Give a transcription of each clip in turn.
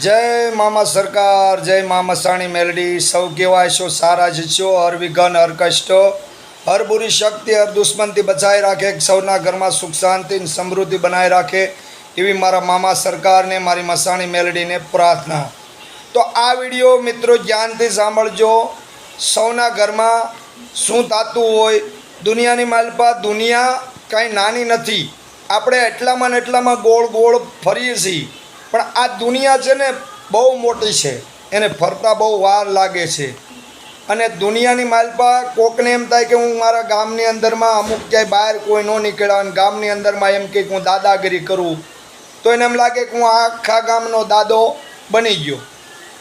જય મામા સરકાર, જય મામા સાણી મેલડી. સૌ કેવા છો, સારા જ છો, હર વિઘન, હર કષ્ટો. હર બુરી શક્તિ, હર દુશ્મનથી બચાવી રાખે સૌના ઘરમાં સુખ, શાંતિ સમૃદ્ધિ બનાવી રાખે એવી મારા મામા સરકારને, મારી મસાણી મેલડીને પ્રાર્થના. તો આ વીડિયો મિત્રો ધ્યાનથી સાંભળજો. સૌના ઘરમાં શું થતું હોય, દુનિયાની માલપા દુનિયા કાંઈ નાની નથી. આપણે એટલામાં ને એટલામાં ગોળ ગોળ ફરીએ છીએ. પણ આ દુનિયા છે ને બહુ મોટી છે. એને ફરતા બહુ વાર લાગે છે. અને દુનિયાની માલપા કોકને એમ થાય કે હું મારા ગામની અંદરમાં અમુક ક્યાંય બહાર કોઈ ન નીકળ્યા અને ગામની અંદરમાં એમ કે હું દાદાગીરી કરું. તો એને એમ લાગે કે હું આખા ગામનો દાદો બની ગયો.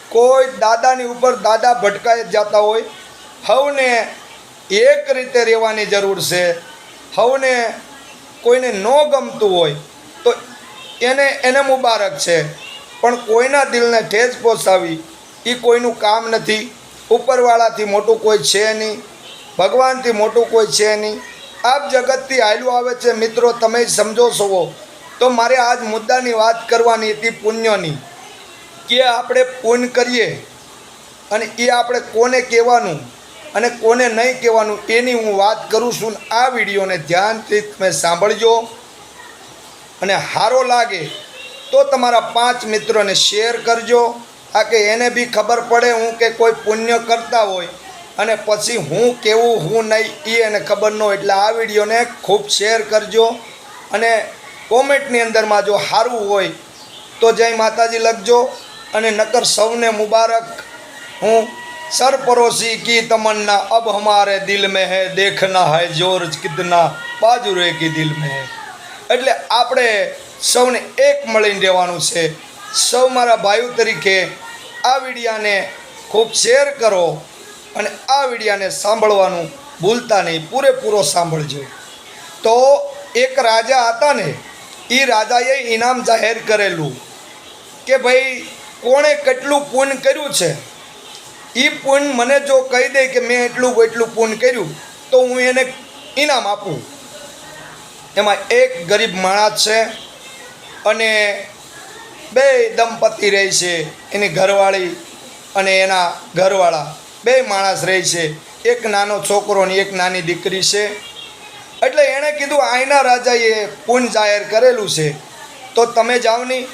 કોઈ દાદાની ઉપર દાદા ભટકાઈ જતા હોય. હવને એક રીતે રહેવાની જરૂર છે. હવને કોઈને ન ગમતું હોય તો એને એને મુબારક છે. પણ કોઈના દિલને ઠેસ પહોંચાવી એ કોઈનું કામ નથી. ઉપરવાળાથી મોટું કોઈ છે નહીં. ભગવાનથી મોટું કોઈ છે નહીં. આપ જગતથી હાલ્યું આવે છે. મિત્રો, તમે સમજો છો તો મારે આજ મુદ્દાની વાત કરવાની હતી પુણ્યની. કે આપણે પુણ્ય કરીએ અને એ આપણે કોને કહેવાનું અને કોને નહીં કહેવાનું એની હું વાત કરું છું. આ વિડીયોને ધ્યાનથી તમે સાંભળજો. અને સારો લાગે તો તમારા પાંચ મિત્રોને શેર કરજો. આ કે એને બી ખબર પડે હું કે કોઈ પુણ્ય કરતા હોય. અને પછી હું કેવું, હું નહીં એ એને ખબર ન હોય એટલે આ વિડીયોને ખૂબ શેર કરજો. અને કોમેન્ટની અંદરમાં જો સારું હોય તો જય માતાજી લખજો. અને નકર સૌને મુબારક. હું સરપરોશી કી તમન્ના, અબ હમારે દિલ મેં હૈ, દેખના હૈ, જોર કિતના બાજુરે કી દિલ મેં હૈ. એટલે આપણે સૌને એક મળીને રહેવાનું છે. સૌ મારા ભાઈઓ તરીકે આ વિડીયાને ખૂબ શેર કરો અને આ વિડીયાને સાંભળવાનું ભૂલતા નહીં, પૂરેપૂરો સાંભળજો. તો એક રાજા હતા ને એ રાજાએ ઇનામ જાહેર કરેલું કે ભાઈ, કોણે કેટલું પૂન કર્યું છે? એ પૂન મને જો કહી દે કે મેં એટલું એટલું પૂન કર્યું, તો હું એને ઇનામ આપું. એમાં એક ગરીબ માણસ છે અને બે દંપતી રહે છે. એની ઘરવાળી અને એના ઘરવાળા બે માણસ રહે છે. એક નાનો છોકરો ને એક નાની દીકરી છે. એટલે એણે કીધું, આઈના રાજાએ પૂન જાહેર કરેલું છે. તો તમે જાઓ નહીં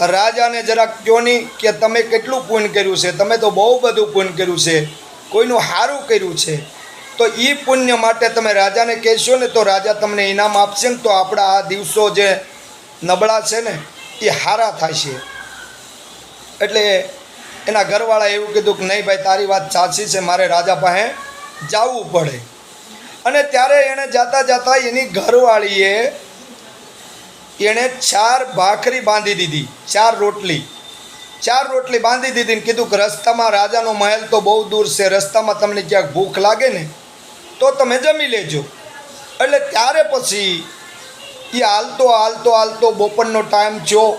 રાજાને જરાક કહો નહીં કે તમે કેટલું પૂન કર્યું છે? તમે તો બહુ બધું પૂન કર્યું છે. કોઈનું સારું કર્યું છે. તો એ પુણ્ય માટે તમે રાજાને કહેશો ને, તો રાજા તમને ઇનામ આપશે ને, તો આપણા આ દિવસો જે નબળા છે ને એ સારા થશે. એટલે એના ઘરવાળા એવું કીધું કે, નહીં ભાઈ, તારી વાત સાચી છે, મારે રાજા પાસે જવું પડે. અને ત્યારે એણે જાતા જાતા એની ઘરવાળીએ એણે ચાર ભાખરી બાંધી દીધી, ચાર રોટલી. ચાર રોટલી બાંધી દીધી ને કીધું કે, રસ્તામાં રાજાનો મહેલ તો બહુ દૂર છે, રસ્તામાં તમને ક્યાંક ભૂખ લાગે ને તો તમે જમી લેજો. એટલે ત્યારે પછી એ હાલતો હાલતો હાલતો બપોરનો ટાઈમ થયો.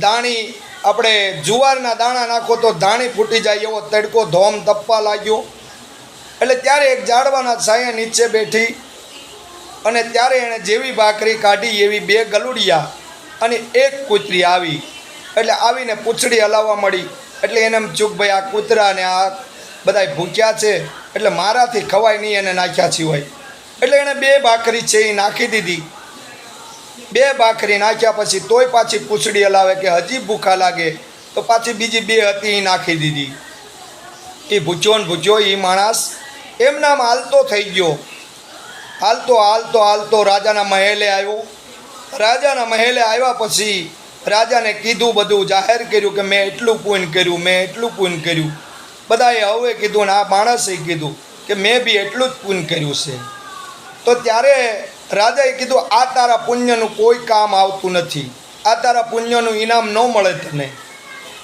દાણી આપણે જુવારના દાણા નાખો તો દાણી ફૂટી જાય એવો તડકો ધોમ તપવા લાગ્યો. એટલે ત્યારે એક ઝાડવાના છાયા નીચે બેઠી અને ત્યારે એણે જેવી ભાખરી કાઢી એવી બે ગલુડિયા અને એક કૂતરી આવી. એટલે આવીને પૂંછડી હલાવવા મળી. એટલે એને એમ ચૂક ભાઈ આ કૂતરા ને આ બધાય ભૂખ્યા છે. એટલે મારાથી ખવાય નહીં એને નાખ્યા સિવાય. એટલે એણે બે ભાખરી છે એ નાખી દીધી. બે ભાખરી નાખ્યા પછી તોય પાછી પૂછડી હલાવે કે હજી ભૂખા લાગે. તો પાછી બીજી બે હતી એ નાખી દીધી. એ ભૂચ્યો ને ભૂચ્યો એ માણસ. એમનામ હાલતો થઈ ગયો. હાલતો હાલતો હાલતો રાજાના મહેલે આવ્યો. રાજાના મહેલે આવ્યા પછી રાજાને કીધું બધું જાહેર કર્યું કે મેં એટલું પૂન કર્યું, મેં એટલું પૂન કર્યું. બધાએ હવે કીધું ને આ માણસે કીધું કે મેં બી એટલું જ પુણ્ય કર્યું છે. તો ત્યારે રાજાએ કીધું, આ તારા પુણ્યનું કોઈ કામ આવતું નથી. આ તારા પુણ્યનું ઇનામ ન મળે તને.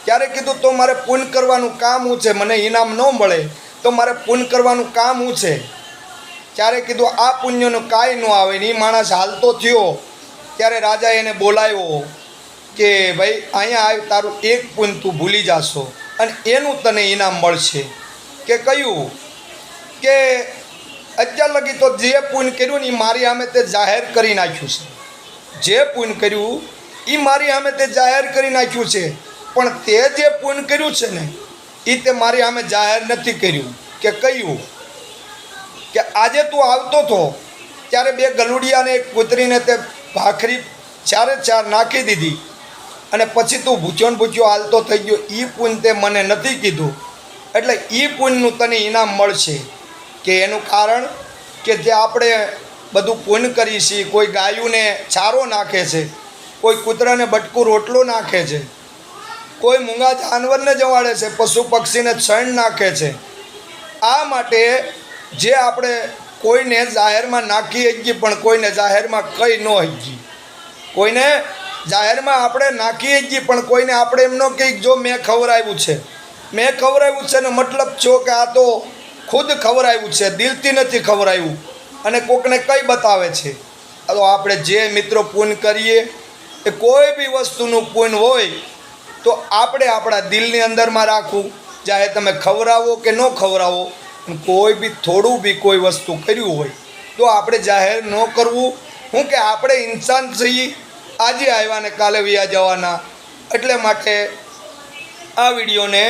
ત્યારે કીધું, તો મારે પુણ્ય કરવાનું કામ શું છે? મને ઇનામ ન મળે, તો મારે પુણ્ય કરવાનું કામ શું છે? ત્યારે કીધું, આ પુણ્યનું કાંઈ ન આવે ને એ માણસ હાલતો થયો. ત્યારે રાજાએ એને બોલાવ્યો કે, ભાઈ, અહીંયા આવ, તારું એક પુણ્ય તું ભૂલી જાશો. અને એનું તને ઇનામ મળશે કે કયું? કે અત્યાર લગી તો જે પૂન કર્યું ને એ મારી સામે તે જાહેર કરી નાખ્યું છે. જે પૂન કર્યું એ મારી સામે તે જાહેર કરી નાખ્યું છે. પણ તે જે પૂન કર્યું છે ને એ તે મારી સામે જાહેર નથી કર્યું. કે કહ્યું કે આજે તું આવતો હતો ત્યારે બે ગલુડિયાને એક કૂતરીને તે ભાખરી ચારે ચાર નાખી દીધી. અને પછી તું ભૂચ્યો ને ભૂચ્યો હાલતો થઈ ગયો. એ પુણ્ય તે મને નથી કીધું. એટલે એ પુણ્યનું તને ઇનામ મળશે. કે એનું કારણ કે જે આપણે બધું પુણ્ય કરીએ છીએ, કોઈ ગાયુંને ચારો નાખે છે, કોઈ કૂતરાને બટકું રોટલો નાખે છે, કોઈ મૂંગા જાનવરને જવાડે છે, પશુ પક્ષીને છણ નાખે છે. આ માટે જે આપણે કોઈને જાહેરમાં નાખી હજી પણ કોઈને જાહેરમાં કંઈ ન હજી કોઈને જાહેરમાં આપણે નાખીએ જ પણ કોઈને આપણે એમ ન કહીએ જો મેં ખવડાવ્યું છે. મેં ખવડાવ્યું છે ને મતલબ છો કે આ તો ખુદ ખવરાવ્યું છે, દિલથી નથી ખવરાવ્યું અને કોકને કઈ બતાવે છે? તો આપણે જે મિત્રો પૂન કરીએ, એ કોઈ બી વસ્તુનું પૂન હોય, તો આપણે આપણા દિલની અંદરમાં રાખવું. ચાહે તમે ખવડાવો કે ન ખવડાવો, પણ કોઈ બી થોડું બી કોઈ વસ્તુ કર્યું હોય, તો આપણે જાહેર ન કરવું. હું કે આપણે ઇન્સાન છીએ આજે આવ્યા ને કાલે વ્યા જવાના. એટલે માટે આ વિડીયોને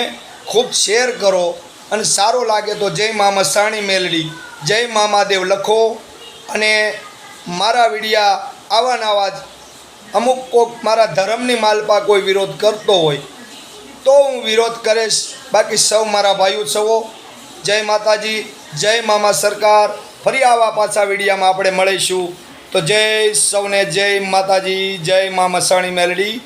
ખૂબ શેર કરો અને સારો લાગે તો જય મા મસાણી મેલડી, જય મા મહાદેવ લખો. અને મારા વિડીયા આવા નવા જ અમુક કોક મારા ધર્મની માલપા કોઈ વિરોધ કરતો હોય, તો હું વિરોધ કરીશ. બાકી સૌ મારા ભાઈઓ સૌ જય માતાજી, જય મામા સરકાર. ફરી આવા પાછા વિડીયામાં આપણે મળીશું. તો જય સૌને જય માતાજી જય મા મસાણી મેલડી.